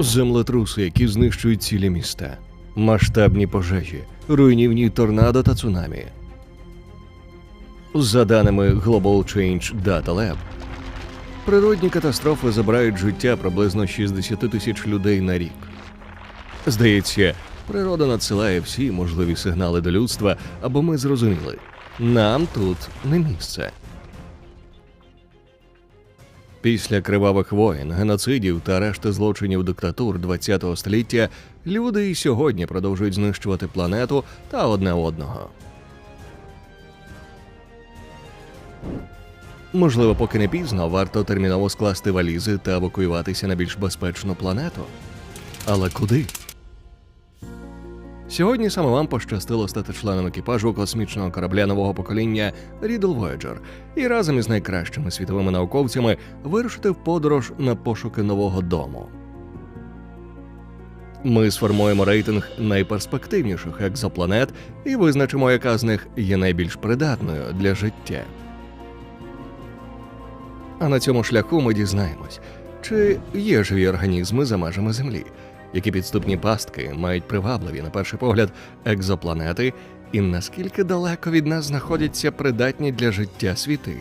землетруси, які знищують цілі міста, масштабні пожежі, руйнівні торнадо та цунамі. За даними Global Change Data Lab, природні катастрофи забирають життя приблизно 60 тисяч людей на рік. Здається, природа надсилає всі можливі сигнали до людства, аби ми зрозуміли, нам тут не місце. Після кривавих воєн, геноцидів та решти злочинів диктатур ХХ століття люди і сьогодні продовжують знищувати планету та одне одного. Можливо, поки не пізно, варто терміново скласти валізи та евакуюватися на більш безпечну планету. Але куди? Сьогодні саме вам пощастило стати членом екіпажу космічного корабля нового покоління Riddle Voyager і разом із найкращими світовими науковцями вирушити в подорож на пошуки нового дому. Ми сформуємо рейтинг найперспективніших екзопланет і визначимо, яка з них є найбільш придатною для життя. А на цьому шляху ми дізнаємось, чи є живі організми за межами Землі, які підступні пастки мають привабливі, на перший погляд, екзопланети, і наскільки далеко від нас знаходяться придатні для життя світи.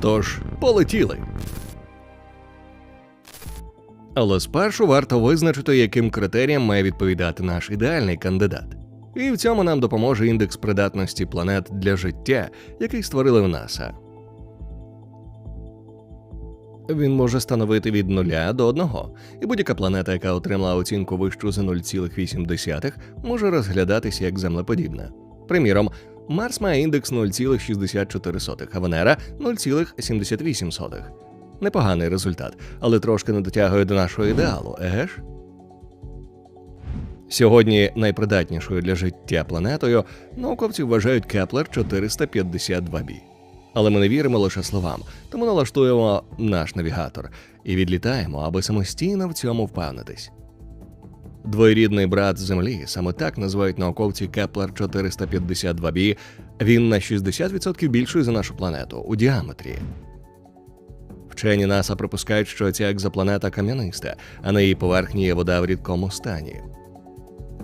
Тож, полетіли. Але спершу варто визначити, яким критеріям має відповідати наш ідеальний кандидат. І в цьому нам допоможе індекс придатності планет для життя, який створили в НАСА. Він може становити від 0 до 1, і будь-яка планета, яка отримала оцінку вищу за 0,8, може розглядатися як землеподібна. Приміром, Марс має індекс 0,64, а Венера 0,78. Непоганий результат, але трошки не дотягує до нашого ідеалу, еге ж? Сьогодні найпридатнішою для життя планетою науковці вважають Кеплер 452b. Але ми не віримо лише словам, тому налаштуємо наш навігатор і відлітаємо, аби самостійно в цьому впевнитись. Двоєрідний брат Землі, саме так називають науковці Кеплер 452b, він на 60% більший за нашу планету у діаметрі. Вчені НАСА припускають, що ця екзопланета кам'яниста, а на її поверхні є вода в рідкому стані.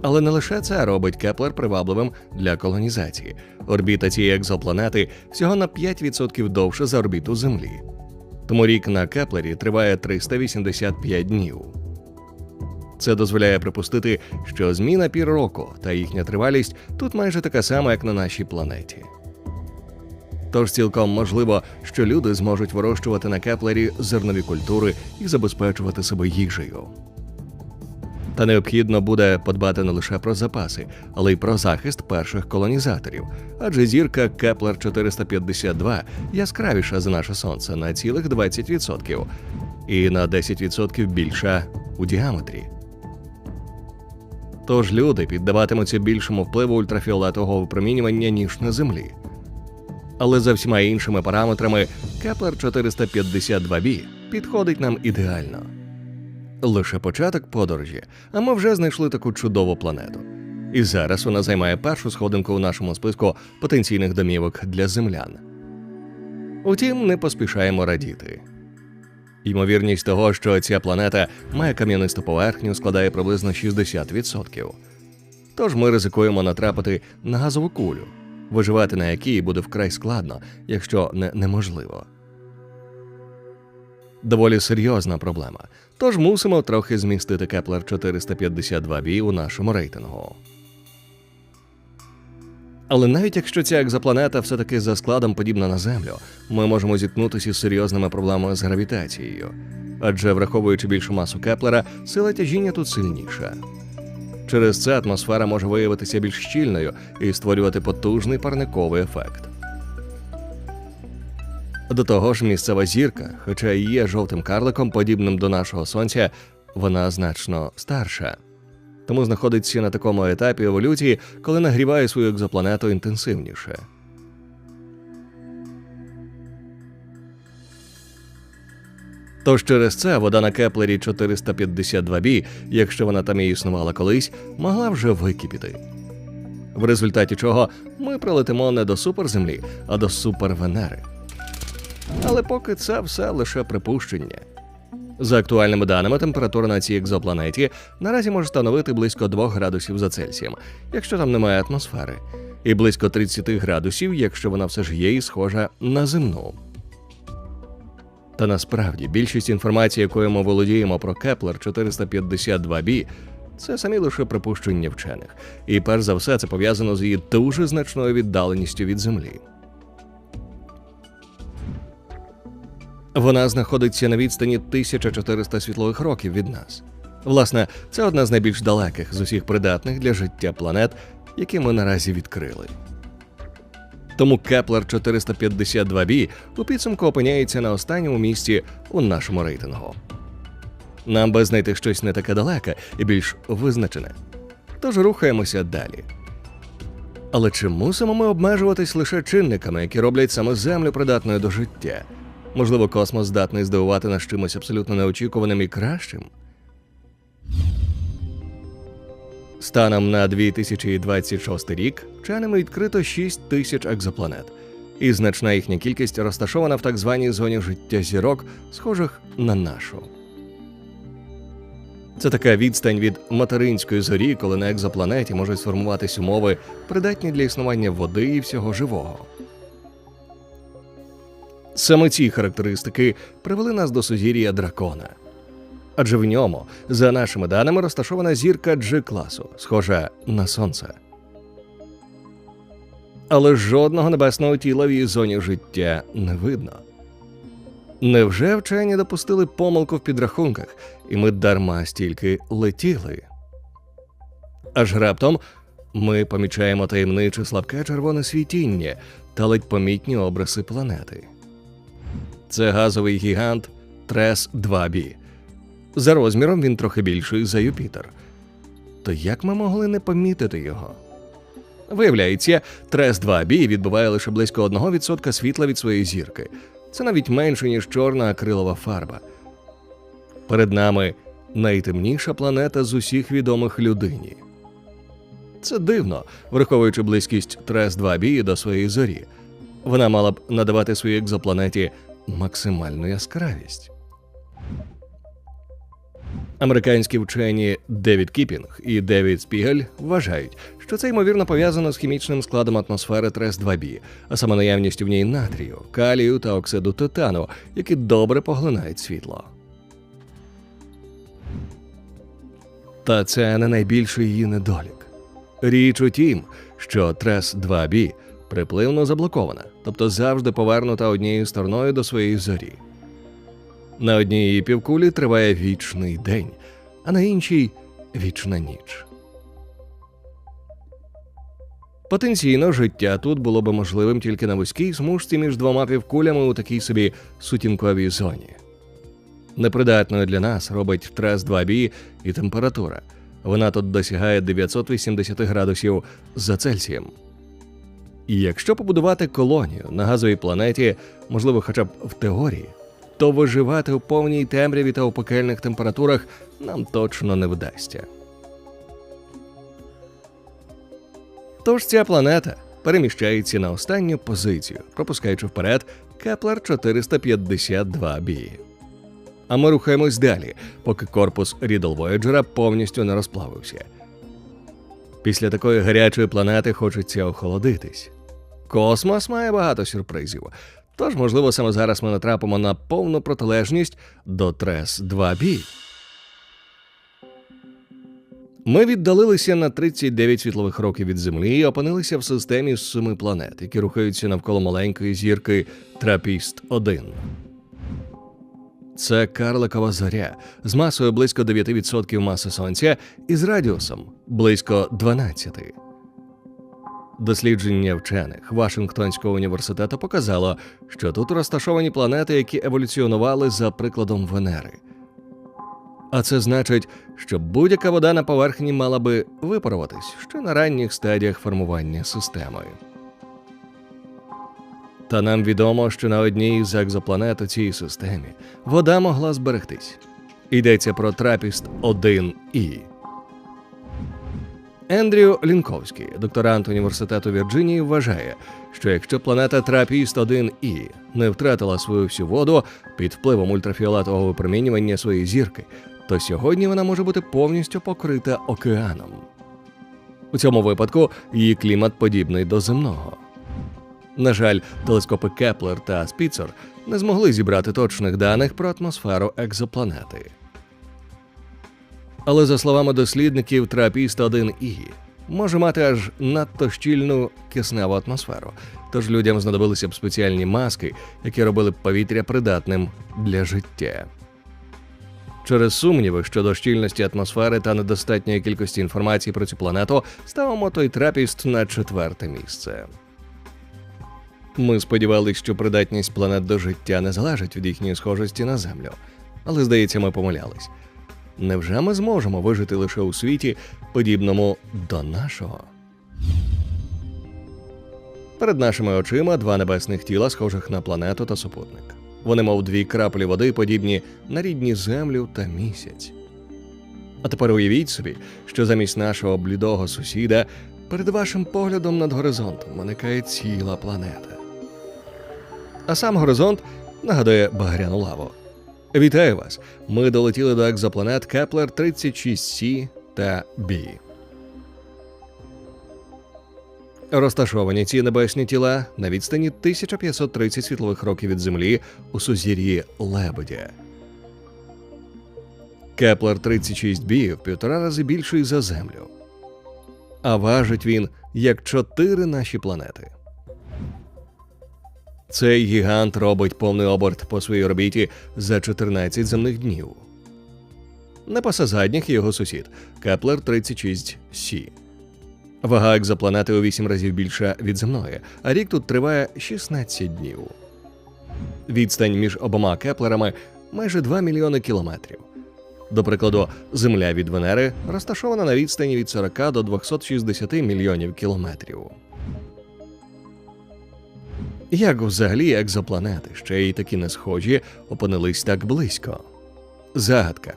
Але не лише це робить Кеплер привабливим для колонізації. Орбіта цієї екзопланети всього на 5% довше за орбіту Землі. Тому рік на Кеплері триває 385 днів. Це дозволяє припустити, що зміна пір року та їхня тривалість тут майже така сама, як на нашій планеті. Тож цілком можливо, що люди зможуть вирощувати на Кеплері зернові культури і забезпечувати себе їжею. Та необхідно буде подбати не лише про запаси, але й про захист перших колонізаторів, адже зірка Кеплер 452 яскравіша за наше сонце на цілих 20% і на 10% більша у діаметрі. Тож люди піддаватимуться більшому впливу ультрафіолетового випромінювання, ніж на землі. Але за всіма іншими параметрами Кеплер 452b підходить нам ідеально. Лише початок подорожі, а ми вже знайшли таку чудову планету. І зараз вона займає першу сходинку у нашому списку потенційних домівок для землян. Утім, не поспішаємо радіти. Ймовірність того, що ця планета має кам'янисту поверхню, складає приблизно 60%. Тож ми ризикуємо натрапити на газову кулю, виживати на якій буде вкрай складно, якщо не неможливо. Доволі серйозна проблема, тож мусимо трохи змістити Кеплер 452b у нашому рейтингу. Але навіть якщо ця екзопланета все-таки за складом подібна на Землю, ми можемо зіткнутися з серйозними проблемами з гравітацією. Адже, враховуючи більшу масу Кеплера, сила тяжіння тут сильніша. Через це атмосфера може виявитися більш щільною і створювати потужний парниковий ефект. До того ж, місцева зірка, хоча і є жовтим карликом, подібним до нашого сонця, вона значно старша. Тому знаходиться на такому етапі еволюції, коли нагріває свою екзопланету інтенсивніше. Тож через це вода на Кеплері 452b, якщо вона там і існувала колись, могла вже википіти. В результаті чого ми прилетимо не до суперземлі, а до супервенери. Але поки це все лише припущення. За актуальними даними, температура на цій екзопланеті наразі може становити близько 2 градусів за Цельсієм, якщо там немає атмосфери, і близько 30 градусів, якщо вона все ж є і схожа на земну. Та насправді більшість інформації, якою ми володіємо про Кеплер 452b, це самі лише припущення вчених, і перш за все це пов'язано з її дуже значною віддаленістю від Землі. Вона знаходиться на відстані 1400 світлових років від нас. Власне, це одна з найбільш далеких з усіх придатних для життя планет, які ми наразі відкрили. Тому Кеплер 452b у підсумку опиняється на останньому місці у нашому рейтингу. Нам би знайти щось не таке далеке і більш визначене. Тож рухаємося далі. Але чи мусимо ми обмежуватись лише чинниками, які роблять саме Землю придатною до життя? Можливо, космос здатний здивувати нас чимось абсолютно неочікуваним і кращим? Станом на 2026 рік вченими відкрито 6 тисяч екзопланет, і значна їхня кількість розташована в так званій зоні життя зірок, схожих на нашу. Це така відстань від материнської зорі, коли на екзопланеті можуть сформуватись умови, придатні для існування води і всього живого. Саме ці характеристики привели нас до сузір'я дракона. Адже в ньому, за нашими даними, розташована зірка G класу, схожа на сонце. Але жодного небесного тіла в її зоні життя не видно. Невже вчені допустили помилку в підрахунках, і ми дарма стільки летіли? Аж раптом ми помічаємо таємниче слабке червоне світіння та ледь помітні обриси планети. Це газовий гігант Трес 2B. За розміром він трохи більший за Юпітер. То як ми могли не помітити його? Виявляється, Трес 2B відбуває лише близько 1% світла від своєї зірки. Це навіть менше, ніж чорна акрилова фарба. Перед нами найтемніша планета з усіх відомих людині. Це дивно, враховуючи близькість Трес 2B до своєї зорі. Вона мала б надавати своїй екзопланеті максимальну яскравість. Американські вчені Девід Кіпінг і Девід Спігель вважають, що це ймовірно пов'язано з хімічним складом атмосфери трес 2 b а саме наявністю в ній натрію, калію та оксиду титану, які добре поглинають світло. Та це не найбільший її недолік. Річ у тім, що трес 2 b припливно заблокована, тобто завжди повернута однією стороною до своєї зорі. На одній її півкулі триває вічний день, а на іншій вічна ніч. Потенційно життя тут було би можливим тільки на вузькій смужці між двома півкулями у такій собі сутінковій зоні. Непридатною для нас робить трес 2 b і температура. Вона тут досягає 980 градусів за Цельсієм. І якщо побудувати колонію на газовій планеті, можливо, хоча б в теорії, то виживати у повній темряві та у пекельних температурах нам точно не вдасться. Тож ця планета переміщається на останню позицію, пропускаючи вперед Кеплер 452 b А ми рухаємось далі, поки корпус Рідл Вояджера повністю не розплавився. Після такої гарячої планети хочеться охолодитись. Космос має багато сюрпризів. Тож, можливо, саме зараз ми натрапимо на повну протилежність до Трес 2B. Ми віддалилися на 39 світлових років від Землі і опинилися в системі з семи планет, які рухаються навколо маленької зірки Трапіст 1 Це карликова зоря з масою близько 9% маси Сонця і з радіусом близько 12. Дослідження вчених Вашингтонського університету показало, що тут розташовані планети, які еволюціонували за прикладом Венери. А це значить, що будь-яка вода на поверхні мала би випаруватись ще на ранніх стадіях формування системи. Та нам відомо, що на одній з екзопланет у цій системі вода могла зберегтись. Йдеться про трапіст 1 і Ендрю Лінковський, докторант університету Вірджинії, вважає, що якщо планета Трапіст 1 і не втратила свою всю воду під впливом ультрафіолетового випромінювання своєї зірки, то сьогодні вона може бути повністю покрита океаном. У цьому випадку її клімат подібний до земного. На жаль, телескопи Кеплер та Спіцер не змогли зібрати точних даних про атмосферу екзопланети. Але за словами дослідників, трапіст 1 і може мати аж надто щільну кисневу атмосферу. Тож людям знадобилися б спеціальні маски, які робили б повітря придатним для життя. Через сумніви щодо щільності атмосфери та недостатньої кількості інформації про цю планету ставимо той трапіст на четверте місце. Ми сподівалися, що придатність планет до життя не залежить від їхньої схожості на Землю, але здається, ми помилялись. Невже ми зможемо вижити лише у світі, подібному до нашого? Перед нашими очима два небесних тіла, схожих на планету та супутник. Вони, мов дві краплі води, подібні на рідні землю та місяць. А тепер уявіть собі, що замість нашого блідого сусіда перед вашим поглядом над горизонтом виникає ціла планета. А сам горизонт нагадує багряну лаву. Вітаю вас! Ми долетіли до екзопланет Кеплер 36С та Бі. Розташовані ці небесні тіла на відстані 1530 світлових років від Землі у сузір'ї Лебедя. Кеплер 36b в півтора рази більший за Землю. А важить він як чотири наші планети. Цей гігант робить повний оберт по своїй орбіті за 14 земних днів. Не паса задніх його сусід Кеплер 36С. Вага екзопланети у 8 разів більша від земної, а рік тут триває 16 днів. Відстань між обома кеплерами майже 2 мільйони кілометрів. До прикладу, Земля від Венери розташована на відстані від 40 до 260 мільйонів кілометрів. Як взагалі екзопланети, ще й такі не схожі, опинились так близько? Загадка.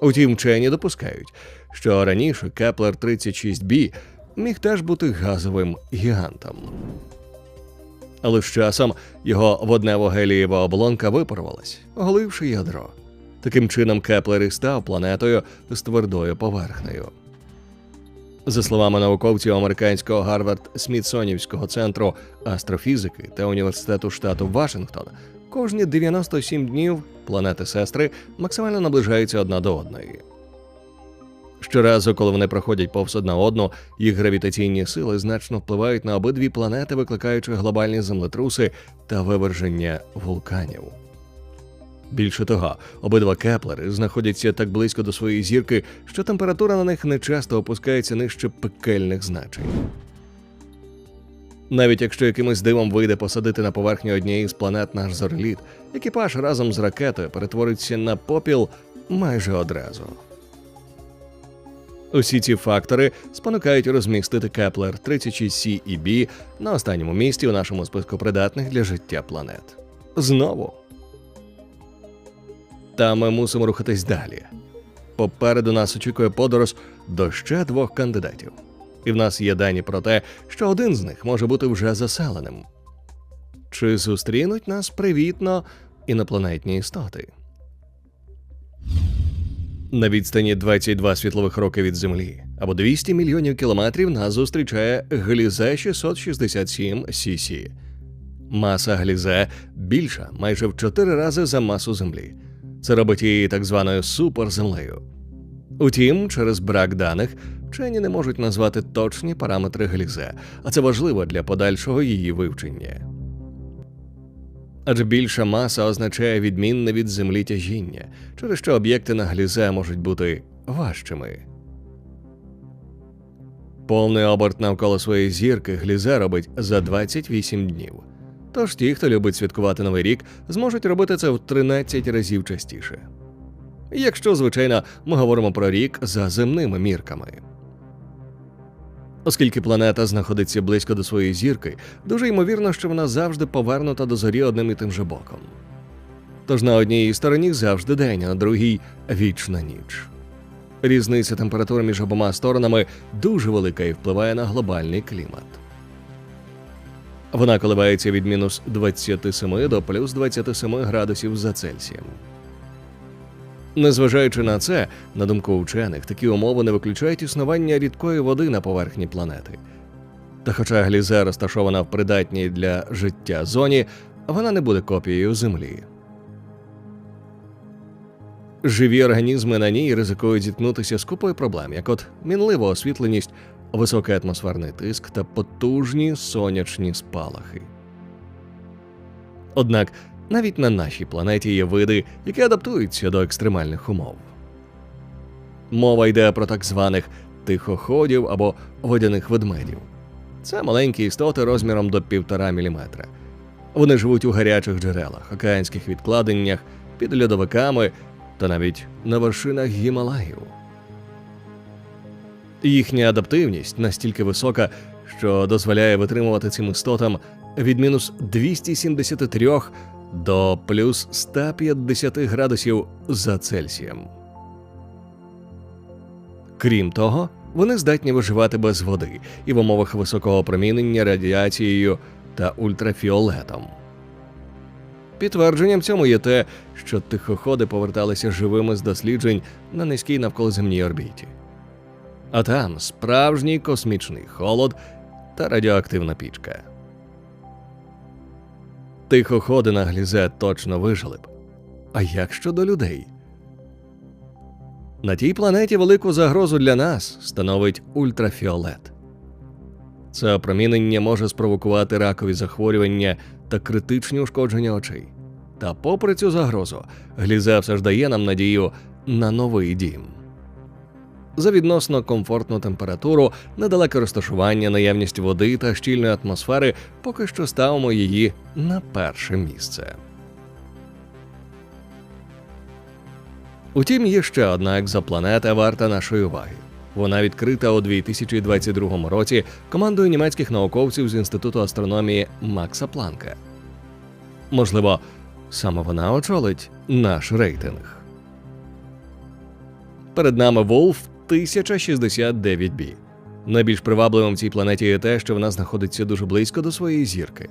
Утім, вчені допускають, що раніше Кеплер 36b міг теж бути газовим гігантом. Але з часом його воднево-гелієва оболонка випарувалась, оголивши ядро. Таким чином, Кеплер і став планетою з твердою поверхнею. За словами науковців американського Гарвард Смітсонівського центру астрофізики та університету штату Вашингтон, кожні 97 днів планети сестри максимально наближаються одна до одної. Щоразу, коли вони проходять повз одна одну, їх гравітаційні сили значно впливають на обидві планети, викликаючи глобальні землетруси та виверження вулканів. Більше того, обидва кеплери знаходяться так близько до своєї зірки, що температура на них не часто опускається нижче пекельних значень. Навіть якщо якимось дивом вийде посадити на поверхню однієї з планет наш зореліт, екіпаж разом з ракетою перетвориться на попіл майже одразу. Усі ці фактори спонукають розмістити Кеплер 36C і B на останньому місці у нашому списку придатних для життя планет. Знову. Та ми мусимо рухатись далі. Попереду нас очікує подорож до ще двох кандидатів. І в нас є дані про те, що один з них може бути вже заселеним. Чи зустрінуть нас привітно інопланетні істоти? На відстані 22 світлових роки від Землі або 200 мільйонів кілометрів нас зустрічає Глізе 667 Сісі. Маса Глізе більша майже в 4 рази за масу Землі. Це робить її так званою суперземлею. Утім, через брак даних вчені не можуть назвати точні параметри Глізе, а це важливо для подальшого її вивчення. Адже більша маса означає відмінне від землі тяжіння, через що об'єкти на глізе можуть бути важчими. Повний оберт навколо своєї зірки глізе робить за 28 днів. Тож ті, хто любить святкувати новий рік, зможуть робити це в 13 разів частіше. Якщо, звичайно, ми говоримо про рік за земними мірками. Оскільки планета знаходиться близько до своєї зірки, дуже ймовірно, що вона завжди повернута до зорі одним і тим же боком. Тож на одній стороні завжди день, а на другій вічна ніч. Різниця температур між обома сторонами дуже велика і впливає на глобальний клімат. Вона коливається від мінус 27 до плюс 27 градусів за Цельсієм. Незважаючи на це, на думку вчених, такі умови не виключають існування рідкої води на поверхні планети. Та хоча Глізе розташована в придатній для життя зоні, вона не буде копією Землі. Живі організми на ній ризикують зіткнутися з купою проблем, як от мінлива освітленість, високий атмосферний тиск та потужні сонячні спалахи. Однак навіть на нашій планеті є види, які адаптуються до екстремальних умов. Мова йде про так званих тихоходів або водяних ведмедів. Це маленькі істоти розміром до 1,5 мм. Вони живуть у гарячих джерелах, океанських відкладеннях, під льодовиками та навіть на вершинах Гімалаїв. Їхня адаптивність настільки висока, що дозволяє витримувати цим істотам від мінус 273 до плюс 150 градусів за Цельсієм. Крім того, вони здатні виживати без води і в умовах високого промінення радіацією та ультрафіолетом. Підтвердженням цьому є те, що тихоходи поверталися живими з досліджень на низькій навколоземній орбіті. А там справжній космічний холод та радіоактивна пічка. Тихоходи на глізе точно вижили б. А як щодо людей? На тій планеті велику загрозу для нас становить ультрафіолет. Це опромінення може спровокувати ракові захворювання та критичні ушкодження очей. Та, попри цю загрозу, глізе все ж дає нам надію на новий дім. За відносно комфортну температуру, недалеке розташування, наявність води та щільної атмосфери поки що ставимо її на перше місце. Утім, є ще одна екзопланета варта нашої уваги. Вона відкрита у 2022 році командою німецьких науковців з Інституту астрономії Макса Планка. Можливо, саме вона очолить наш рейтинг. Перед нами Волф 1069b. Найбільш привабливим в цій планеті є те, що вона знаходиться дуже близько до своєї зірки.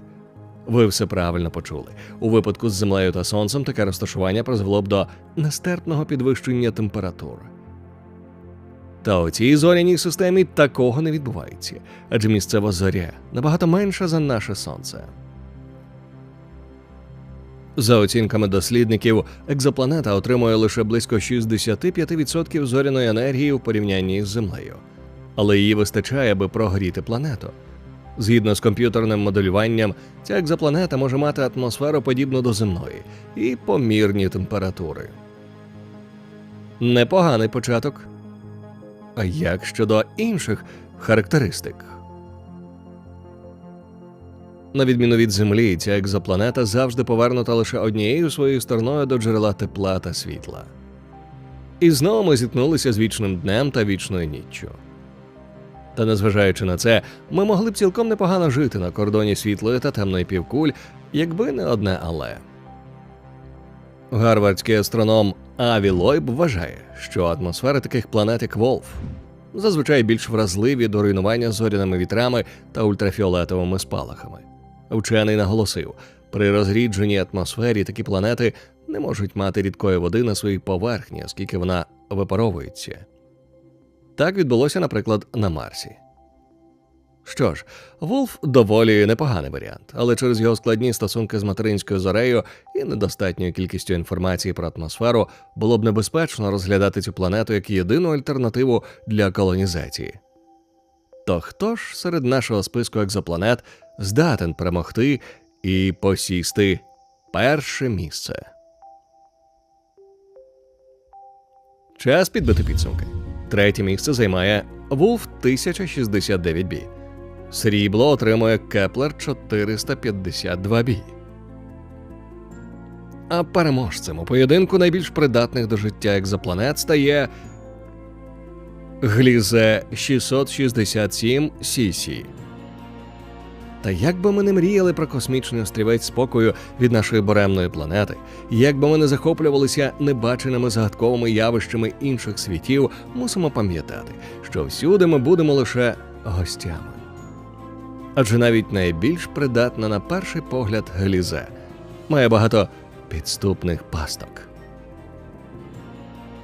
Ви все правильно почули. У випадку з землею та сонцем таке розташування призвело б до нестерпного підвищення температур. Та у цій зоряній системі такого не відбувається, адже місцева зоря набагато менша за наше сонце. За оцінками дослідників, екзопланета отримує лише близько 65% зоряної енергії у порівнянні з Землею, але її вистачає, аби прогріти планету. Згідно з комп'ютерним моделюванням, ця екзопланета може мати атмосферу подібну до земної і помірні температури. Непоганий початок. А як щодо інших характеристик? На відміну від Землі, ця екзопланета завжди повернута лише однією своєю стороною до джерела тепла та світла. І знову ми зіткнулися з вічним днем та вічною ніччю. Та незважаючи на це, ми могли б цілком непогано жити на кордоні світлої та темної півкуль, якби не одне але. Гарвардський астроном Аві Лойб вважає, що атмосфери таких планет, як Волф, зазвичай більш вразливі до руйнування зоряними вітрами та ультрафіолетовими спалахами. Вчений наголосив, при розрідженій атмосфері такі планети не можуть мати рідкої води на своїй поверхні, оскільки вона випаровується. Так відбулося, наприклад, на Марсі. Що ж, Волф доволі непоганий варіант, але через його складні стосунки з материнською зорею і недостатньою кількістю інформації про атмосферу було б небезпечно розглядати цю планету як єдину альтернативу для колонізації. То хто ж серед нашого списку екзопланет здатен перемогти і посісти перше місце? Час підбити підсумки. Третє місце займає Вулф 1069b. Срібло отримує Кеплер 452b. А переможцем у поєдинку найбільш придатних до життя екзопланет стає Глізе 667 Сісі. Та як би ми не мріяли про космічний острівець спокою від нашої буремної планети, як би ми не захоплювалися небаченими загадковими явищами інших світів, мусимо пам'ятати, що всюди ми будемо лише гостями. Адже навіть найбільш придатна на перший погляд Галізе має багато підступних пасток.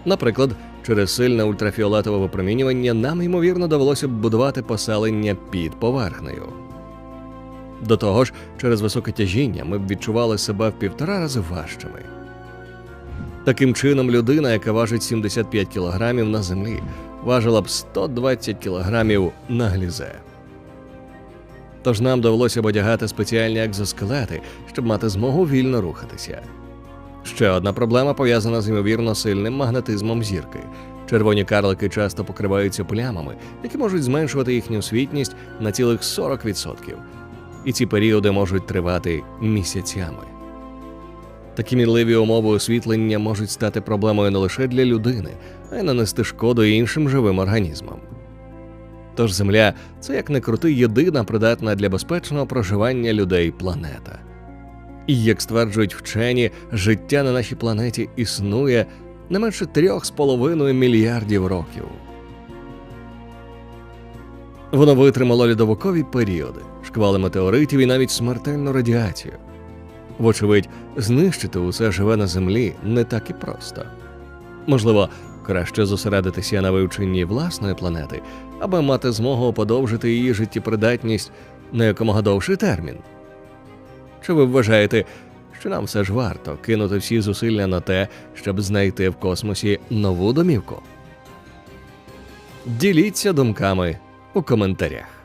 Наприклад, через сильне ультрафіолетове випромінювання нам ймовірно довелося б будувати поселення під поверхнею. До того ж, через високе тяжіння ми б відчували себе в півтора рази важчими. Таким чином, людина, яка важить 75 кілограмів на землі, важила б 120 кілограмів на глізе. Тож нам довелося б одягати спеціальні екзоскелети, щоб мати змогу вільно рухатися. Ще одна проблема пов'язана з ймовірно сильним магнетизмом зірки. Червоні карлики часто покриваються плямами, які можуть зменшувати їхню світність на цілих 40%. І ці періоди можуть тривати місяцями. Такі мінливі умови освітлення можуть стати проблемою не лише для людини, а й нанести шкоду іншим живим організмам. Тож Земля це як не крути єдина придатна для безпечного проживання людей планета. І як стверджують вчені, життя на нашій планеті існує не менше трьох з половиною мільярдів років. Воно витримало льодовикові періоди, шквали метеоритів і навіть смертельну радіацію. Вочевидь, знищити усе живе на землі не так і просто. Можливо, краще зосередитися на вивченні власної планети, аби мати змогу подовжити її життєпридатність на якомога довший термін. Чи ви вважаєте, що нам все ж варто кинути всі зусилля на те, щоб знайти в космосі нову домівку? Діліться думками у коментарях.